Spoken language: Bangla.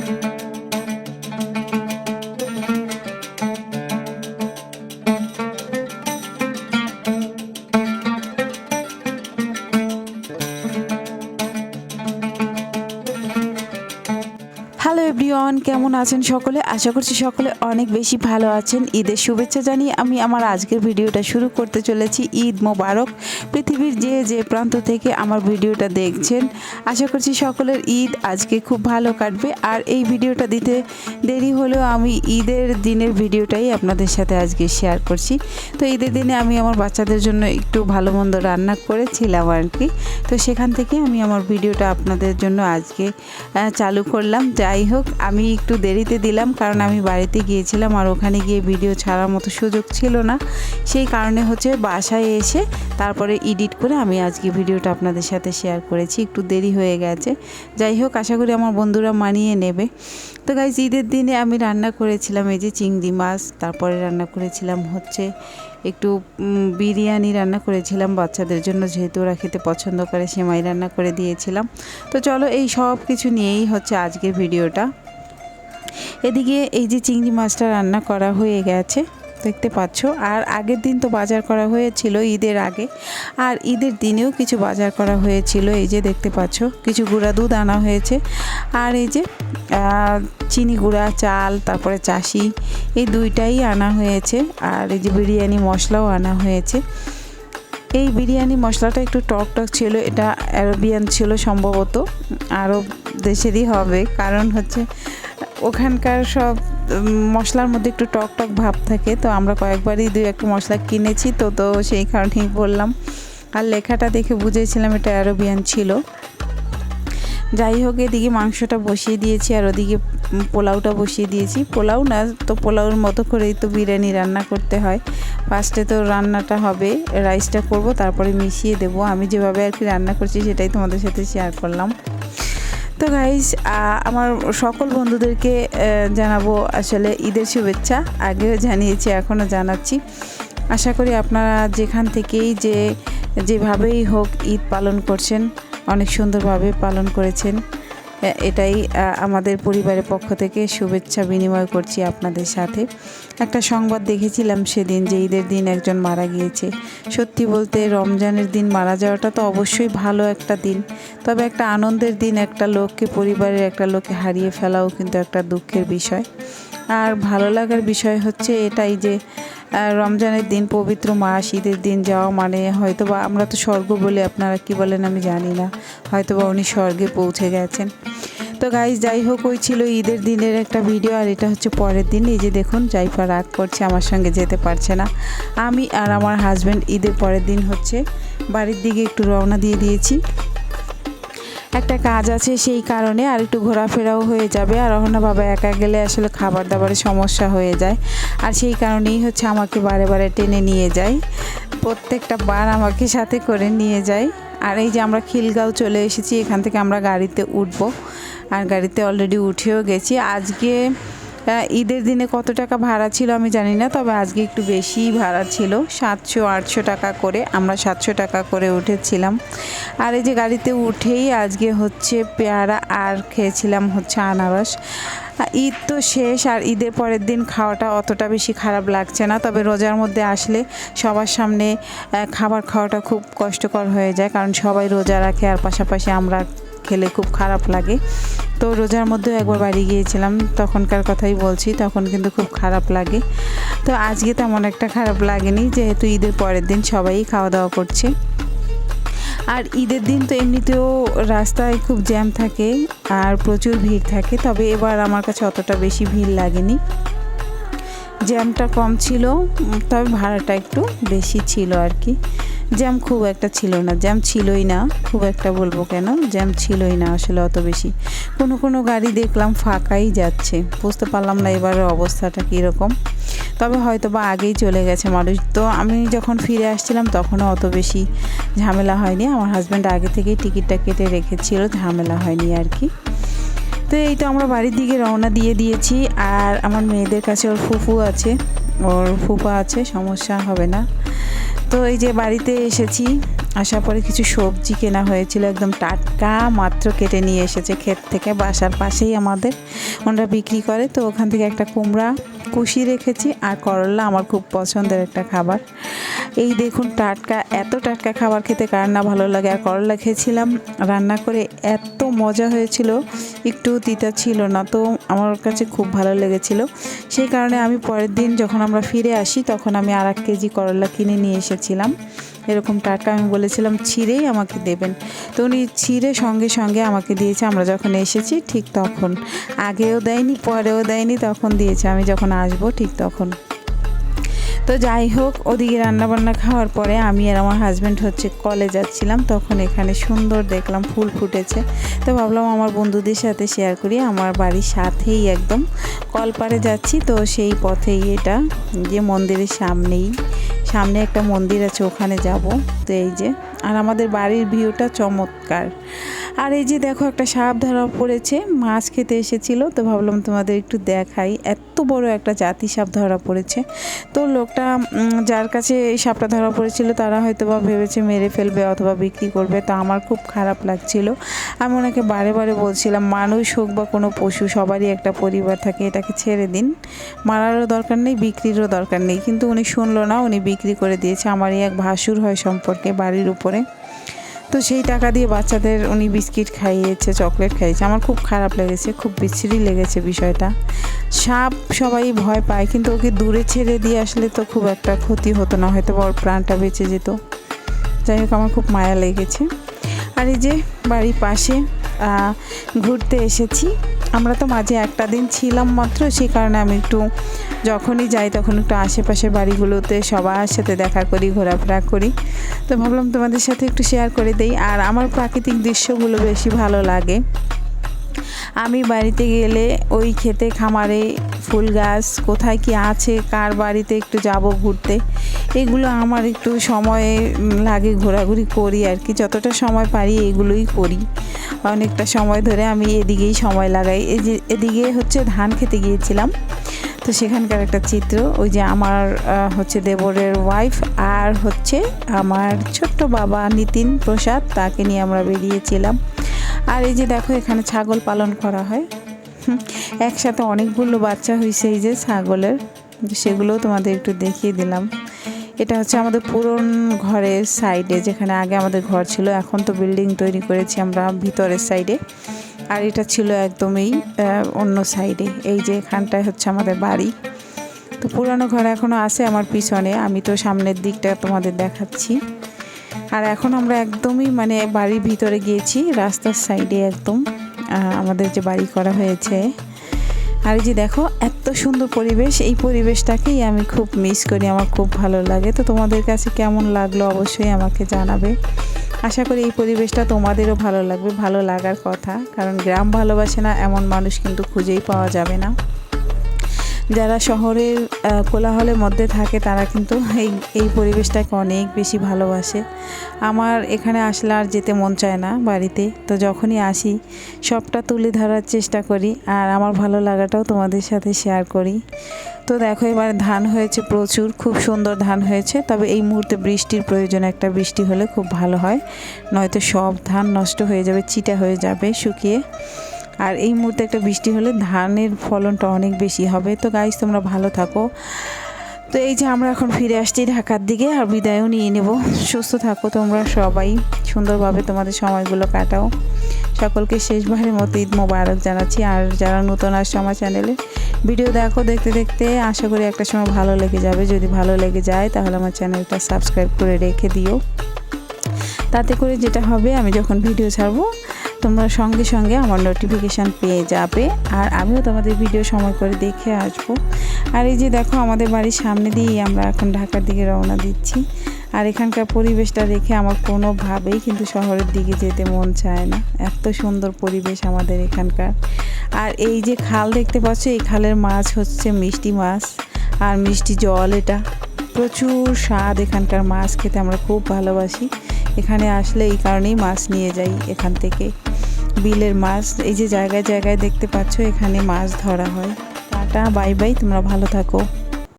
Thank you. কেমন আছেন সকলে? আশা করছি সকলে অনেক বেশি ভালো আছেন। ঈদের শুভেচ্ছা জানিয়ে আমি আমার আজকের ভিডিওটা শুরু করতে চলেছি। ঈদ মোবারক। পৃথিবীর যে যে প্রান্ত থেকে আমার ভিডিওটা দেখছেন, আশা করছি সকলের ঈদ আজকে খুব ভালো কাটবে। আর এই ভিডিওটা দিতে দেরি হলেও আমি ঈদের দিনের ভিডিওটাই আপনাদের সাথে আজকে শেয়ার করছি। তো ঈদের দিনে আমি আমার বাচ্চাদের জন্য একটু ভালো মন্দ রান্না করেছিলাম আর কি তো সেখান থেকে আমি আমার ভিডিওটা আপনাদের জন্য আজকে চালু করলাম। যাই হোক, আমি একটু দেরিতে দিলাম কারণ আমি বাড়িতে গিয়েছিলাম আর ওখানে গিয়ে ভিডিও ছাড়ার মতো সুযোগ ছিল না। সেই কারণে হচ্ছে বাসায় এসে তারপরে এডিট করে আমি আজকে ভিডিওটা আপনাদের সাথে শেয়ার করেছি। একটু দেরি হয়ে গেছে। যাই হোক, আশা করি আমার বন্ধুরা মানিয়ে নেবে। তো গাইজ ঈদের দিনে আমি রান্না করেছিলাম এই যে চিংড়ি মাছ, তারপরে রান্না করেছিলাম হচ্ছে একটু বিরিয়ানি রান্না করেছিলাম বাচ্চাদের জন্য, যেহেতু ওরা খেতে পছন্দ করে, সেমাই রান্না করে দিয়েছিলাম। তো চলো এই সব কিছু নিয়েই হচ্ছে আজকের ভিডিওটা। এদিকে এই যে চিংড়ি মাছটা রান্না করা হয়ে গেছে, দেখতে পাচ্ছ। আর আগের দিন তো বাজার করা হয়েছিল ঈদের আগে, আর ঈদের দিনেও কিছু বাজার করা হয়েছিল, এই যে দেখতে পাচ্ছ, কিছু গুঁড়া দুধ আনা হয়েছে। আর এই যে চিনি গুঁড়া, চাল, তারপরে চাষি এই দুইটাই আনা হয়েছে। আর এই যে বিরিয়ানি মশলাও আনা হয়েছে। এই বিরিয়ানি মশলাটা একটু টক টক ছিল, এটা অ্যারোবিয়ান ছিল সম্ভবত, আরব দেশেরই হবে, কারণ হচ্ছে ওখানকার সব মশলার মধ্যে একটু টক টক ভাব থাকে, তো আমরা কয়েকবারই দুই একটা মশলা কিনেছি, তো তো সেই কারণেই বললাম। আর লেখাটা দেখে বুঝেছিলাম এটা অ্যারোবিয়ান ছিল। যাই হোক, এদিকে মাংসটা বসিয়ে দিয়েছি, আর ওদিকে পোলাওটা বসিয়ে দিয়েছি। পোলাও না, তো পোলাওর মতো করেই তো বিরিয়ানি রান্না করতে হয়। ফার্স্টে তো রান্নাটা হবে রাইসটা করব, তারপরে মিশিয়ে দেব। আমি যেভাবে আর কি রান্না করছি, সেটাই তোমাদের সাথে শেয়ার করলাম। তো গাইজ আমার সকল বন্ধুদেরকে জানাব আসলে ঈদের শুভেচ্ছা। আগেও জানিয়েছি, এখনও জানাচ্ছি। আশা করি আপনারা যেখান থেকেই যে, যেভাবেই হোক ঈদ পালন করছেন, অনেক সুন্দরভাবে পালন করেছেন। এটাই আমাদের পরিবারের পক্ষ থেকে শুভেচ্ছা বিনিময় করছি আপনাদের সাথে। একটা সংবাদ দেখেছিলাম সেদিন যে ঈদের দিন একজন মারা গিয়েছে। সত্যি বলতে রমজানের দিন মারা যাওয়াটা তো অবশ্যই ভালো একটা দিন। তবে একটা আনন্দের দিন, একটা লোককে, পরিবারের একটা লোককে হারিয়ে ফেলাও কিন্তু একটা দুঃখের বিষয়। আর ভালো লাগার বিষয় হচ্ছে এটাই যে রমজানের দিন, পবিত্র মাস, ঈদের দিন যাওয়া মানে হয়তো বা আমরা তো স্বর্গ বলে আপনারা কি বলেন আমি জানি না। হয়তো বা উনি স্বর্গে পৌঁছে গেছেন। তো গাইজ যাই হোক, ওই ছিল ঈদের দিনের একটা ভিডিও আর এটা হচ্ছে পরের দিন। এই যে দেখুন, জাইফা রাগ করছে, আমার সঙ্গে যেতে পারছে না। আমি আর আমার হাজব্যান্ড ঈদের পরের দিন হচ্ছে বাড়ির দিকে একটু রওনা দিয়ে দিয়েছি। একটা কাজ আছে সেই কারণে আর একটু ঘোরাফেরাও হয়ে যাবে। আর অহনা বাবা একা গেলে আসলে খাবার দাবারের সমস্যা হয়ে যায়। আর সেই কারণেই হচ্ছে আমাকে বারে বারে টেনে নিয়ে যায়। প্রত্যেকটা বার আমাকে সাথে করে নিয়ে যায়। আর এই যে আমরা খিলগাঁও চলে এসেছি, এখান থেকে আমরা গাড়িতে উঠবো। আর গাড়িতে অলরেডি উঠেও গেছি। আজকে ঈদের দিনে কত টাকা ভাড়া ছিল আমি জানি না, তবে আজকে একটু বেশি ভাড়া ছিল, সাতশো, আটশো টাকা করে, আমরা সাতশো টাকা করে উঠেছিলাম। আর এই যে গাড়িতে উঠেই আজকে হচ্ছে পেয়ারা আর খেয়েছিলাম হচ্ছে আনারস। ঈদ তো শেষ, আর ঈদের পরের দিন খাওয়াটা অতটা বেশি খারাপ লাগছে না, তবে রোজার মধ্যে আসলে সবার সামনে খাবার খাওয়াটা খুব কষ্টকর হয়ে যায়, কারণ সবাই রোজা রাখে, আর পাশাপাশি আমরা খেলে খুব খারাপ লাগে। তো রোজার মধ্যেও একবার বাড়ি গিয়েছিলাম তখনকার কথাই বলছি তখন কিন্তু খুব খারাপ লাগে। তো আজকে তেমন একটা খারাপ লাগেনি যেহেতু ঈদের পরের দিন সবাই খাওয়া দাওয়া করছে। আর ঈদের দিন তো এমনিতেও রাস্তায় খুব জ্যাম থাকে আর প্রচুর ভিড় থাকে তবে এবার আমার কাছে অতটা বেশি ভিড় লাগেনি। জ্যামটা কম ছিল তবে ভাড়াটা একটু বেশি ছিল আর কি। জ্যাম খুব একটা ছিল না জ্যাম ছিলই না, খুব একটা বলব কেন? জ্যাম ছিলই না আসলে অত বেশি। কোনো কোনো গাড়ি দেখলাম ফাঁকাই যাচ্ছে, বুঝতে পারলাম না এবারের অবস্থাটা কীরকম। তবে হয়তো বা আগেই চলে গেছে মানুষ। তো আমি যখন ফিরে আসছিলাম তখনও অত বেশি ঝামেলা হয়নি। আমার হাজব্যান্ড আগে থেকেই টিকিটটা কেটে রেখেছিল, ঝামেলা হয়নি আর কি। তো এই তো আমরা বাড়ির দিকে রওনা দিয়ে দিয়েছি। আর আমার মেয়েদের কাছে ওর ফুফু আছে, ওর ফুফা আছে, সমস্যা হবে না। তো এই যে বাড়িতে এসেছি, আসার পরে কিছু সবজি কেনা হয়েছিল, একদম টাটকা, মাত্র কেটে নিয়ে এসেছে ক্ষেত থেকে, বাসার পাশেই আমাদের। ওনারা বিক্রি করে, তো ওখান থেকে একটা কুমড়া কুশি রেখেছি, আর করলা আমার খুব পছন্দের একটা খাবার। এই দেখুন, টাটকা, এত টাটকা খাবার খেতে কার না ভালো লাগে। আর করলা খেয়েছিলাম, রান্না করে এত মজা হয়েছিল একটু তিতা ছিল না, তো আমার কাছে খুব ভালো লেগেছিল। সেই কারণে আমি পরের দিন যখন আমরা ফিরে আসি, তখন আমি আর এক কেজি করলা কিনে নিয়ে এসেছিলাম। এরকম টাটকা আমি বলেছিলাম, ছিঁড়েই আমাকে দেবেন। তো উনি ছিঁড়ে সঙ্গে সঙ্গে আমাকে দিয়েছে, আমরা যখন এসেছি ঠিক তখন। আগেও দেয়নি, পরেও দেয়নি, তখন দিয়েছে। আমি যখন আসব ঠিক তখন। তো যাই হোক, ওদিকে রান্নাবান্না খাওয়ার পরে আমি আর আমার হাজব্যান্ড হচ্ছে কলে যাচ্ছিলাম, তখন এখানে সুন্দর দেখলাম ফুল ফুটেছে। তো ভাবলাম আমার বন্ধুদের সাথে শেয়ার করি, আমার বাড়ির সাথেই একদম কলপারে যাচ্ছি, তো সেই পথেই এটা যে মন্দিরের সামনেই, সামনে একটা মন্দির আছে, ওখানে যাব। তো এই যে, আর আমাদের বাড়ির ভিউটা চমৎকার। আর এই যে দেখো একটা সাপ ধরা পড়েছে, মাছ খেতে এসেছিল, তো ভাবলাম তোমাদের একটু দেখাই। এত বড় একটা জাতি সাপ ধরা পড়েছে। তো লোকটা যার কাছে এই সাপটা ধরা পড়েছিল, তারা হয়তো বা ভেবেছে মেরে ফেলবে অথবা বিক্রি করবে, তা আমার খুব খারাপ লাগছিল। আমি ওনাকে বারে বারে বলছিলাম, মানুষ হোক বা কোনো পশু, সবারই একটা পরিবার থাকে, এটাকে ছেড়ে দিন। মারারও দরকার নেই, বিক্রিরও দরকার নেই। কিন্তু উনি শুনলো না, উনি বিক্রি করে দিয়েছে। আমার এক ভাসুর হয় সম্পর্কে বাড়ির উপরে। তো সেই টাকা দিয়ে বাচ্চাদের উনি বিস্কিট খাইয়েছে, চকলেট খাইয়েছে। আমার খুব খারাপ লেগেছে, খুব বিচ্ছিরি লেগেছে বিষয়টা। সাপ সবাই ভয় পায়, কিন্তু ওকে দূরে ছেড়ে দিয়ে আসলে তো খুব একটা ক্ষতি হতো না, হয়তো বড় প্রাণটা বেঁচে যেত। যাই হোক, আমার খুব মায়া লেগেছে। আর এই যে বাড়ির পাশে ঘুরতে এসেছি। আমরা তো মাঝে একটা দিন ছিলাম মাত্র সেই কারণে আমি একটু যখনই যাই তখন একটু আশেপাশের বাড়িগুলোতে সবার সাথে দেখা করি, ঘোরাফেরা করি। তো ভাবলাম তোমাদের সাথে একটু শেয়ার করে দেই। আর আমার প্রাকৃতিক দৃশ্যগুলো বেশি ভালো লাগে। আমি বাড়িতে গেলে ওই খেতে খামারে ফুল গাছ কোথায় কি আছে, কার বাড়িতে একটু যাব ঘুরতে, এগুলো আমার একটু সময় লাগে ঘোরাঘুরি করি আর কি। যতটা সময় পারি এগুলোই করি। অনেকটা সময় ধরে আমি এদিকেই সময় লাগাই। এদিকে হচ্ছে ধান খেতে গিয়েছিলাম, তো সেখানকার একটা চিত্র, ওই যে আমার হচ্ছে দেবরের ওয়াইফ আর হচ্ছে আমার ছোট্ট বাবা নিতিন প্রসাদ, তাকে নিয়ে আমরা বেরিয়েছিলাম। আর এই যে দেখো, এখানে ছাগল পালন করা হয়। একসাথে অনেকগুলো বাচ্চা হয়েছে এই যে ছাগলের। সেগুলোও তোমাদের একটু দেখিয়ে দিলাম। এটা হচ্ছে আমাদের পুরন ঘরের সাইডে, যেখানে আগে আমাদের ঘর ছিল। এখন তো বিল্ডিং তৈরি করেছি আমরা ভিতরের সাইডে। আর এটা ছিল একদমই অন্য সাইডে। এই যে এখানটায় হচ্ছে আমাদের বাড়ি। তো পুরানো ঘর এখনও আছে আমার পিছনে। আমি তো সামনের দিকটা তোমাদের দেখাচ্ছি। আর এখন আমরা একদমই মানে বাড়ির ভিতরে গিয়েছি, রাস্তার সাইডে একদম। আমাদের যে বাড়ি করা হয়েছে। আর এই যে দেখো, এত সুন্দর পরিবেশ, এই পরিবেশটাকেই আমি খুব মিস করি, আমার খুব ভালো লাগে। তো তোমাদের কাছে কেমন লাগল অবশ্যই আমাকে জানাবে। আশা করি এই পরিবেশটা তোমাদেরও ভালো লাগবে, ভালো লাগার কথা। কারণ গ্রাম ভালোবাসে না, এমন মানুষ কিন্তু খুঁজেই পাওয়া যাবে না। যারা শহরের কোলাহলের মধ্যে থাকে, তারা কিন্তু এই এই পরিবেশটাকে অনেক বেশি ভালোবাসে। আমার এখানে আসলে আর যেতে মন চায় না বাড়িতে। তো যখনই আসি, সবটা তুলে ধরার চেষ্টা করি আর আমার ভালো লাগাটাও তোমাদের সাথে শেয়ার করি। তো দেখো, এবার ধান হয়েছে প্রচুর, খুব সুন্দর ধান হয়েছে। তবে এই মুহূর্তে বৃষ্টির প্রয়োজন একটা বৃষ্টি হলে খুব ভালো হয়। নয়তো সব ধান নষ্ট হয়ে যাবে, চিটা হয়ে যাবে, শুকিয়ে। আর এই মুহূর্তে একটা বৃষ্টি হলে ধানের ফলনটা অনেক বেশি হবে। তো গাইজ তোমরা ভালো থাকো। তো এই যে আমরা এখন ফিরে আসছি ঢাকার দিকে আর বিদায়ও নিয়ে নেব। সুস্থ থাকো তোমরা সবাই। সুন্দরভাবে তোমাদের সময়গুলো কাটাও। সকলকে শেষবারের মতো ঈদ মোবারক জানাচ্ছি। আর যারা নতুন আসছে আমার চ্যানেলে, ভিডিও দেখো দেখতে দেখতে, আশা করি একটা সময় ভালো লেগে যাবে। যদি ভালো লেগে যায়, তাহলে আমার চ্যানেলটা সাবস্ক্রাইব করে রেখে দিও। তাতে করে যেটা হবে, আমি যখন ভিডিও ছাড়বো তোমরা সঙ্গে সঙ্গে আমার নোটিফিকেশান পেয়ে যাবে। আর আমিও তোমাদের ভিডিও সময় করে দেখে আসব। আর এই যে দেখো, আমাদের বাড়ির সামনে দিয়েই আমরা এখন ঢাকার দিকে রওনা দিচ্ছি। আর এখানকার পরিবেশটা দেখে আমার কোনোভাবেই কিন্তু শহরের দিকে যেতে মন চায় না। এত সুন্দর পরিবেশ আমাদের এখানকার। আর এই যে খাল দেখতে পাচ্ছ, এই খালের মাছ হচ্ছে মিষ্টি মাছ আর মিষ্টি জল এটা। প্রচুর স্বাদ এখানকার মাছ খেতে, আমরা খুব ভালোবাসি। এখানে আসলে এই কারণেই মাছ নিয়ে যাই এখান থেকে। বিলের মাছ, এই যে জায়গায় জায়গায় দেখতে পাচ্ছ, এখানে মাছ ধরা হয়। টাটা, বাই বাই, তোমরা ভালো থাকো।